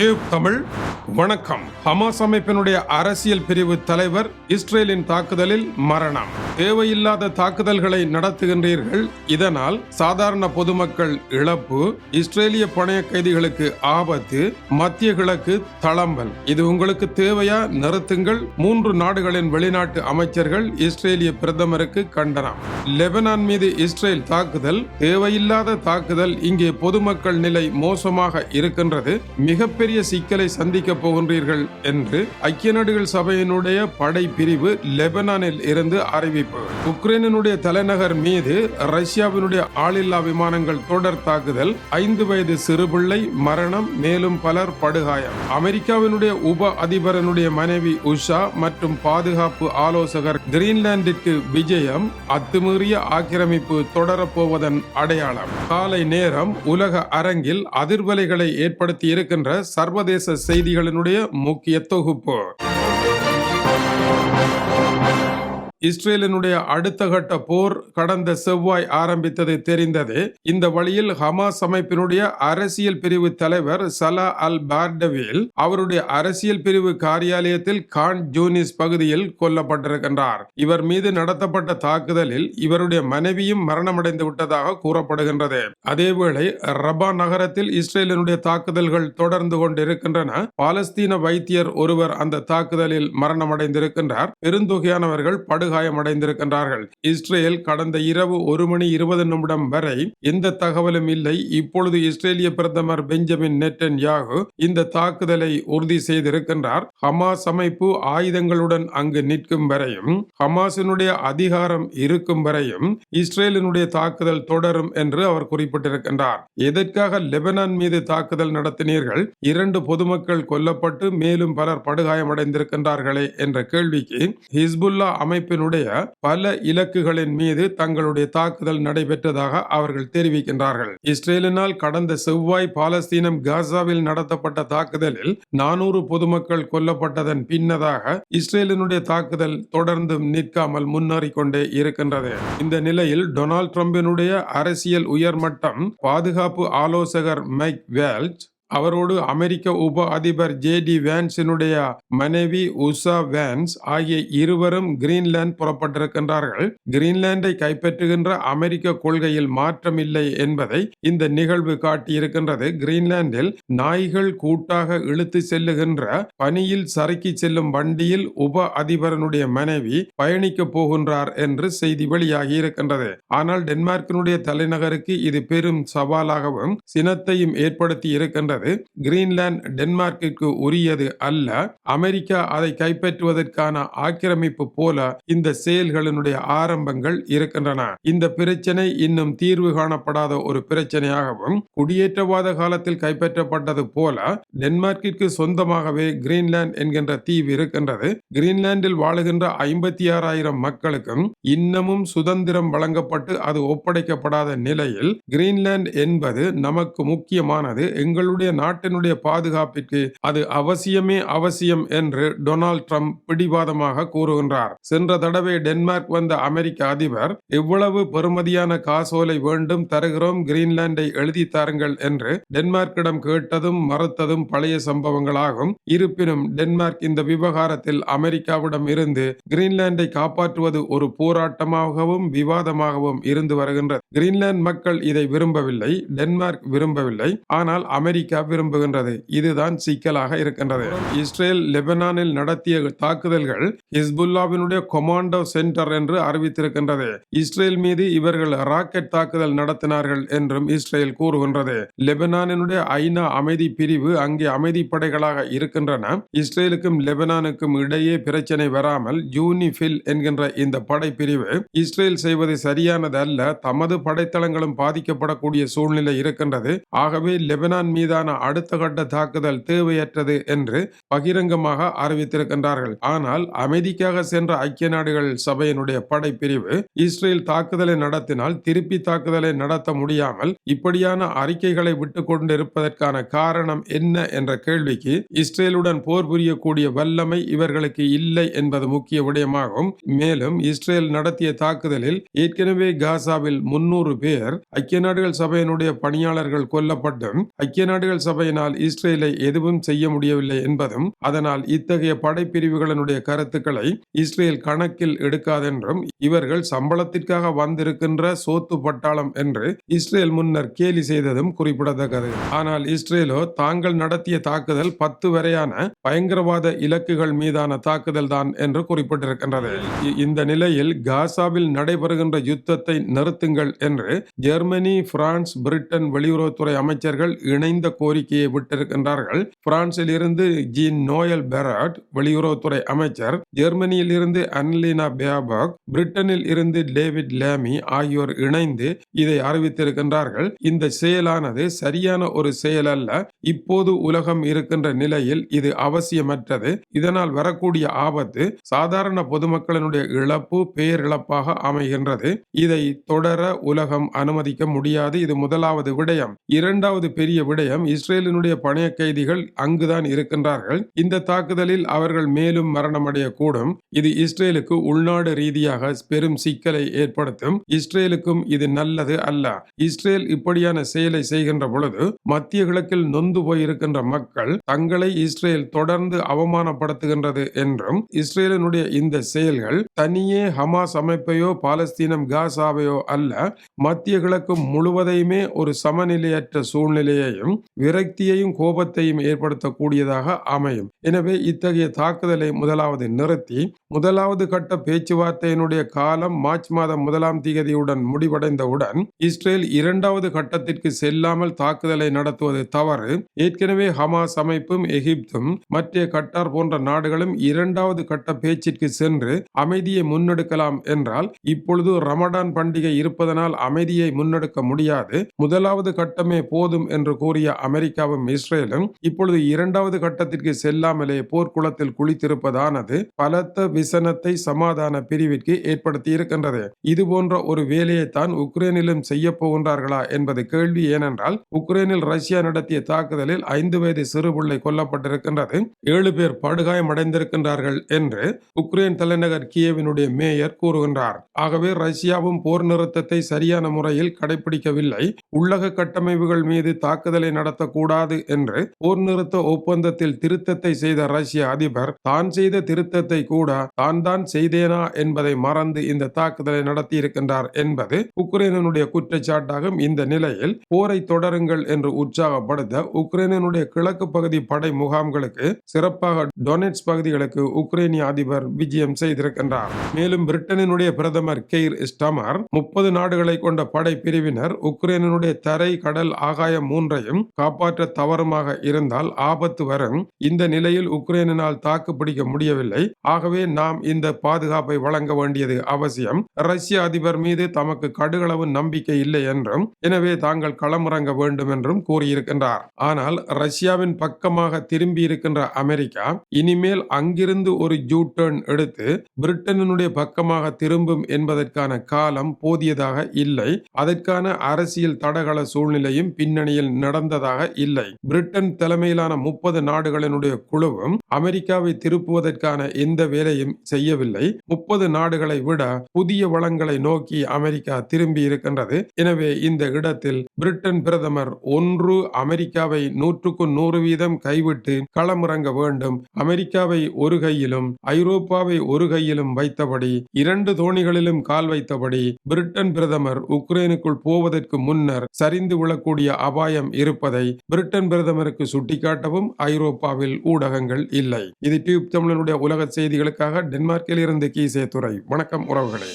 Tube Tamil வணக்கம். Hamas அமைப்பினுடைய அரசியல் பிரிவு தலைவர் இஸ்ரேலின் தாக்குதலில் மரணம். தேவையில்லாத தாக்குதல்களை நடத்துகின்றீர்கள். இதனால் சாதாரண பொதுமக்கள் இழப்பு இஸ்ரேலிய பணைய கைதிகளுக்கு ஆபத்து மத்திய கிழக்கு தளம்பல். இது உங்களுக்கு தேவையா? நிறுத்துங்கள். மூன்று நாடுகளின் வெளிநாட்டு அமைச்சர்கள் இஸ்ரேலிய பிரதமருக்கு கண்டனம். லெபனான் மீது இஸ்ரேல் தாக்குதல் தேவையில்லாத தாக்குதல் இங்கே பொதுமக்கள் நிலை மோசமாக இருக்கின்றது. மிகப்பெரிய மிகப்பெரிய சிக்கலை சந்திக்க போகின்றீர்கள் என்று ஐக்கிய நாடுகள் சபையினுடைய படை பிரிவு லெபனானில் இருந்து அறிவிப்பு. உக்ரைனுடைய தலைநகர் மீது ரஷ்யாவினுடைய ஆளில்லா விமானங்கள் தொடர் தாக்குதல் ஐந்து வயது சிறுபிள்ளை மரணம் மேலும் பலர் படுகாயம். அமெரிக்காவினுடைய உப அதிபரனுடைய மனைவி உஷா மற்றும் பாதுகாப்பு ஆலோசகர் கிரீன்லாந்திற்கு விஜயம் அத்துமீறிய ஆக்கிரமிப்பு தொடரப்போவதன் அடையாளம். காலை நேரம் உலக அரங்கில் அதிர்வலைகளை ஏற்படுத்தி இருக்கின்ற சர்வதேச செய்திகளினுடைய முக்கிய தொகுப்பு. இஸ்ரேலினுடைய அடுத்த கட்ட போர் கடந்த செவ்வாய் ஆரம்பித்தது தெரிந்தது. இந்த வழியில் ஹமாஸ் அமைப்பினுடைய அரசியல் பிரிவு தலைவர் சலா அல் பார்டவில் அவருடைய அரசியல் பிரிவு காரியாலயத்தில் கான் ஜூனிஸ் பகுதியில் கொல்லப்பட்டிருக்கின்றார். இவர் மீது நடத்தப்பட்ட தாக்குதலில் இவருடைய மனைவியும் மரணமடைந்து விட்டதாக கூறப்படுகின்றது. அதேவேளை ரபா நகரத்தில் இஸ்ரேலினுடைய தாக்குதல்கள் தொடர்ந்து கொண்டிருக்கின்றன. பாலஸ்தீன வைத்தியர் ஒருவர் அந்த தாக்குதலில் மரணமடைந்திருக்கின்றார். பெருந்தொகையானவர்கள் படு படுகாயமடைந்திருக்கின்றார்கள். இஸ்ரேல் கடந்த இரவு ஒரு மணி இருபது நிமிடம் வரை எந்த தகவலும் இல்லை. இப்பொழுது இஸ்ரேலிய பிரதமர் பெஞ்சமின் நெட்டன் யாகு இந்த தாக்குதலை உறுதி செய்திருக்கின்றார். ஹமாஸ் அமைப்பு ஆயுதங்களுடன் அங்கு நிற்கும் வரையும் ஹமாஸினுடைய அதிகாரம் இருக்கும் வரையும் இஸ்ரேலினுடைய தாக்குதல் தொடரும் என்று அவர் குறிப்பிட்டிருக்கின்றார். எதற்காக லெபனான் மீது தாக்குதல் நடத்தினீர்கள்? இரண்டு பொதுமக்கள் கொல்லப்பட்டு மேலும் பலர் படுகாயமடைந்திருக்கின்றார்களே என்ற கேள்விக்கு ஹிஸ்புல்லா அமைப்பின் அமைப்பினுடைய பல இலக்குகளின் மீது தங்களுடைய தாக்குதல் நடைபெற்றதாக அவர்கள் தெரிவிக்கின்றார்கள். இஸ்ரேலினால் கடந்த செவ்வாய் பாலஸ்தீனம் காசாவில் நடத்தப்பட்ட தாக்குதலில் நானூறு பொதுமக்கள் கொல்லப்பட்டதன் பின்னதாக இஸ்ரேலினுடைய தாக்குதல் தொடர்ந்து நிற்காமல் முன்னேறிக்கொண்டே இருக்கின்றது. இந்த நிலையில் டொனால்ட் ட்ரம்பினுடைய அரசியல் உயர்மட்டம் பாதுகாப்பு ஆலோசகர் மைக் வேல்ட் அவரோடு அமெரிக்க உப அதிபர் ஜே டி வேன்ஸினுடைய மனைவி உஷா வேன்ஸ் ஆகிய இருவரும் கிரீன்லாந்து புறப்பட்டிருக்கின்றார்கள். கிரீன்லாந்தை கைப்பற்றுகின்ற அமெரிக்க கொள்கையில் மாற்றமில்லை என்பதை இந்த நிகழ்வு காட்டியிருக்கின்றது. கிரீன்லாந்தில் நாய்கள் கூட்டாக இழுத்து செல்லுகின்ற பனியில் சறுக்கி செல்லும் வண்டியில் உப அதிபரனுடைய மனைவி பயணிக்க போகின்றார் என்று செய்தி வெளியாகி இருக்கின்றது. ஆனால் டென்மார்க்கினுடைய தலைநகருக்கு இது பெரும் சவாலாகவும் சினத்தையும் ஏற்படுத்தி இருக்கின்றது. கிரீன்லாந்து டென்மார்க்கிற்கு உரியது அல்ல. அமெரிக்கா அதை கைப்பற்றுவதற்கான ஆக்கிரமிப்பு போல இந்த செயல்களினுடைய ஆரம்பங்கள் இருக்கின்றன. இந்த பிரச்சனை இன்னும் தீர்வு காணப்படாத ஒரு பிரச்சனையாகவும் குடியேற்றவாத காலத்தில் கைப்பற்றப்பட்டது போல டென்மார்க்கிற்கு சொந்தமாகவே கிரீன்லாந்து என்கின்ற தீவு இருக்கின்றது. கிரீன்லாந்தில் வாழுகின்ற ஐம்பத்தி ஆறாயிரம் மக்களுக்கும் இன்னமும் சுதந்திரம் வழங்கப்பட்டு அது ஒப்படைக்கப்படாத நிலையில் கிரீன்லாந்து என்பது நமக்கு முக்கியமானது. எங்களுடைய நம்முடைய நாட்டினுடைய பாதுகாப்பிற்கு அது அவசியமே அவசியம் என்று டொனால்ட் ட்ரம்ப் பிடிவாதமாக கூறுகின்றார். சென்ற தடவை டென்மார்க் வந்த அமெரிக்க அதிபர் எவ்வளவு பெறுமதியான காசோலை வேண்டும் தருகிறோம் கிரீன்லாண்டை எழுதி தாருங்கள் என்று டென்மார்க்கிடம் கேட்டதும் மறுத்ததும் பழைய சம்பவங்களாகும். இருப்பினும் டென்மார்க் இந்த விவகாரத்தில் அமெரிக்காவிடம் இருந்து கிரீன்லாண்டை காப்பாற்றுவது ஒரு போராட்டமாகவும் விவாதமாகவும் இருந்து வருகின்றது. கிரீன்லாந்து மக்கள் இதை விரும்பவில்லை டென்மார்க் விரும்பவில்லை. ஆனால் அமெரிக்கா விரும்புகின்றது. இதுதான் சிக்கலாக இருக்கின்றது. இஸ்ரேல் லெபனானில் நடத்திய தாக்குதல்கள் ஹிஸ்புல்லாவினுடைய கொமாண்டோ சென்டர் என்று அறிவித்திருக்கின்றது. இஸ்ரேல் மீது இவர்கள் ராக்கெட் தாக்குதல் நடத்தினார்கள் என்றும் இஸ்ரேல் கூறுகின்றது. லெபனானினுடைய ஐநா அமைதி பிரிவு அங்கே அமைதி படைகளாக இருக்கின்றன. இஸ்ரேலுக்கும் லெபனானுக்கும் இடையே பிரச்சனை வராமல் ஜூனிஃபில் என்கின்ற இந்த படைப்பிரிவு இஸ்ரேல் செய்வது சரியானது அல்ல தமது படைத்தளங்களும் பாதிக்கப்படக்கூடிய சூழ்நிலை இருக்கின்றது. ஆகவே லெபனான் மீதான அடுத்த கட்ட தாக்குதல் தேவையற்றது என்று பகிரங்கமாக அறிவித்திருக்கின்றார்கள். ஆனால் அமைதிக்காக சென்ற ஐக்கிய நாடுகள் சபையினுடைய படைப்பிரிவு இஸ்ரேல் தாக்குதலை நடத்தினால் திருப்பி தாக்குதலை நடத்த முடியாமல் இப்படியான அறிக்கைகளை விட்டு கொண்டிருப்பதற்கான காரணம் என்ன என்ற கேள்விக்கு இஸ்ரேலுடன் போர் புரியக்கூடிய வல்லமை இவர்களுக்கு இல்லை என்பது முக்கிய விடயமாகும். மேலும் இஸ்ரேல் நடத்திய தாக்குதலில் ஏற்கனவே காசாவில் முன்னூறு பேர் ஐக்கிய நாடுகள் சபையினுடைய பணியாளர்கள் கொல்லப்பட்டும் ஐக்கிய நாடுகள் இஸ்ரேல் சபையினால் இஸ்ரேலை எதுவும் செய்ய முடியவில்லை என்பதும் அதனால் இத்தகைய படைப்பிரிவுகளினுடைய கருத்துக்களை இஸ்ரேல் கணக்கில் எடுக்காதென்றும் இவர்கள் சம்பளத்திற்காக வந்திருக்கின்ற சோத்து பட்டாளம் என்று இஸ்ரேல் முன்னர் கேலி செய்ததும் குறிப்பிடத்தக்கது. ஆனால் இஸ்ரேலோ தாங்கள் நடத்திய தாக்குதல் பத்து வரையான பயங்கரவாத இலக்குகள் மீதான தாக்குதல் தான் என்று குறிப்பிட்டிருக்கின்றது. இந்த நிலையில் காசாவில் நடைபெறுகின்ற யுத்தத்தை நிறுத்துங்கள் என்று ஜெர்மனி பிரான்ஸ் பிரிட்டன் வெளியுறவுத்துறை அமைச்சர்கள் இணைந்த கோரிக்கையை விட்டிருக்கின்றார்கள். பிரான்சில் இருந்து ஜீன் நோயல் பெராட் வெளியுறவுத்துறை அமைச்சர் ஜெர்மனியில் இருந்து அன்லினா பேபக் பிரிட்டனில் இருந்து டேவிட் லேமி ஆகியோர் இணைந்து இதை அறிவித்திருக்கின்றார்கள். இந்த செயலானது சரியான ஒரு செயல் அல்ல. இப்போது உலகம் இருக்கின்ற நிலையில் இது அவசியமற்றது. இதனால் வரக்கூடிய ஆபத்து சாதாரண பொதுமக்களினுடைய இழப்பு பேரிழப்பாக அமைகின்றது. இதை தொடர உலகம் அனுமதிக்க முடியாது. இது முதலாவது விடயம். இரண்டாவது பெரிய விடயம் இஸ்ரேலினுடைய பணைய கைதிகள் அங்குதான் இருக்கின்றார்கள். இந்த தாக்குதலில் அவர்கள் மேலும் மரணமடையக்கூடும். இது இஸ்ரேலுக்கு உள்நாடு ரீதியாக பெரும் சிக்கலை ஏற்படுத்தும். இஸ்ரேலுக்கும் இது நல்லது அல்ல. இஸ்ரேல் இப்படியான செயலை செய்கின்ற பொழுது மத்திய கிழக்கில் நொந்து போயிருக்கின்ற மக்கள் தங்களை இஸ்ரேல் தொடர்ந்து அவமானப்படுத்துகின்றது என்றும் இஸ்ரேலினுடைய இந்த செயல்கள் தனியே ஹமாஸ் அமைப்பையோ பாலஸ்தீனம் காசாவையோ அல்ல மத்திய கிழக்கு முழுவதையுமே ஒரு சமநிலையற்ற சூழ்நிலையையும் விரக்தியையும் கோபத்தையும் ஏற்படுத்தக்கூடியதாக அமையும். எனவே இத்தகைய தாக்குதலை முதலாவது நிறுத்தி முதலாவது கட்ட பேச்சுவார்த்தையினுடைய காலம் மார்ச் மாதம் முதலாம் தேதியுடன் முடிவடைந்தவுடன் இஸ்ரேல் இரண்டாவது கட்டத்திற்கு செல்லாமல் தாக்குதலை நடத்துவது தவறு. ஏற்கனவே ஹமாஸ் அமைப்பும் எகிப்தும் மற்ற கட்டார் போன்ற நாடுகளும் இரண்டாவது கட்ட பேச்சிற்கு சென்று அமைதியை முன்னெடுக்கலாம் என்றால் இப்பொழுது ரமடான் பண்டிகை இருப்பதனால் அமைதியை முன்னெடுக்க முடியாது. முதலாவது கட்டமே போதும் என்று கூறிய அமெரிக்காவும் இஸ்ரேலும் இப்பொழுது இரண்டாவது கட்டத்திற்கு செல்லாமலே போர்க்குளத்தில் குளித்திருப்பதானது பலத்த விசனத்தை சமாதான பிரிவிற்கு ஏற்படுத்தி இருக்கின்றது இது போன்ற ஒரு வேலையைத்தான் உக்ரைனிலும் செய்ய போகின்றார்களா என்பது கேள்வி ஏனென்றால் உக்ரைனில் ரஷ்யா நடத்திய தாக்குதலில் ஐந்து வயது சிறுபிள்ளை கொல்லப்பட்டிருக்கின்றது. ஏழு பேர் படுகாயமடைந்திருக்கின்றார்கள் என்று உக்ரைன் தலைநகர் கியவினுடைய மேயர் கூறுகின்றார். ஆகவே ரஷ்யாவும் போர் நிறுத்தத்தை சரியான முறையில் கடைபிடிக்கவில்லை உள்ளக கட்டமைப்புகள் மீது தாக்குதலை நடத்த நடத்தக்கூடாது என்று போர் நிறுத்த ஒப்பந்தத்தில் திருத்தத்தை செய்த ரஷ்ய அதிபர் தான் செய்த திருத்தத்தை கூட தான் தான் செய்தேனா என்பதை மறந்து இந்த தாக்குதலை நடத்தியிருக்கின்றார் என்பது உக்ரைனுடைய குற்றச்சாட்டாகும். இந்த நிலையில் போரை தொடருங்கள் என்று உற்சாகப்படுத்த உக்ரைனுடைய கிழக்கு பகுதி படை முகாம்களுக்கு சிறப்பாக டொனெட்ஸ் பகுதிகளுக்கு உக்ரைனிய அதிபர் விஜயம் செய்திருக்கின்றார். மேலும் பிரிட்டனினுடைய பிரதமர் கெய்ர் ஸ்டமர் முப்பது நாடுகளை கொண்ட படை பிரிவினர் உக்ரைனுடைய தரை கடல் ஆகாயம் மூன்றையும் காப்பாற்ற தவறுமாக இருந்தால் ஆபத்து வரும். இந்த நிலையில் உக்ரைனினால் தாக்கு பிடிக்க முடியவில்லை. ஆகவே நாம் இந்த பாதுகாப்பை வழங்க வேண்டியது அவசியம். ரஷ்ய அதிபர் மீது தமக்கு கடுகளவு நம்பிக்கை இல்லை என்றும் எனவே தாங்கள் களமிறங்க வேண்டும் என்றும் கூறியிருக்கின்றார். ஆனால் ரஷ்யாவின் பக்கமாக திரும்பி இருக்கின்ற அமெரிக்கா இனிமேல் அங்கிருந்து ஒரு ஜூ டர்ன் எடுத்து பிரிட்டனுடைய பக்கமாக திரும்பும் என்பதற்கான காலம் போதியதாக இல்லை. அதற்கான அரசியல் தடகள சூழ்நிலையும் பின்னணியில் நடந்ததாக இல்லை. பிரிட்டன் தலைமையிலான முப்பது நாடுகளினுடைய குழுவும் அமெரிக்காவை திருப்புவதற்கான எந்த வேலையும் செய்யவில்லை. முப்பது நாடுகளை விட புதிய வளங்களை நோக்கி அமெரிக்கா திரும்பி இருக்கின்றது. எனவே இந்த இடத்தில் பிரிட்டன் பிரதமர் ஒன்று அமெரிக்காவை நூற்றுக்கு நூறு வீதம் கைவிட்டு களமிறங்க வேண்டும். அமெரிக்காவை ஒரு கையிலும் ஐரோப்பாவை ஒரு கையிலும் வைத்தபடி இரண்டு தோணிகளிலும் கால் வைத்தபடி பிரிட்டன் பிரதமர் உக்ரைனுக்குள் போவதற்கு முன்னர் சரிந்து விழக்கூடிய அபாயம் இருப்பதை பிரிட்டன் பிரதமருக்கு சுட்டிக்காட்டவும் ஐரோப்பாவில் ஊடகங்கள் இல்லை. இது டியூப் தமிழனுடைய உலக செய்திகளுக்காக டென்மார்க்கில் இருந்து கீசே துறை வணக்கம் உறவுகளே.